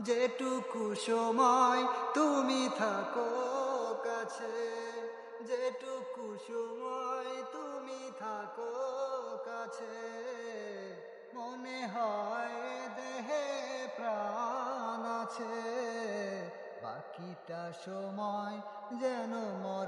যেটুকু সময় তুমি থাকো কাছে, যেটুকু সময় তুমি থাকো কাছে, মনে হয় দেহে প্রাণ আছে, বাকিটা সময় যেন মরণ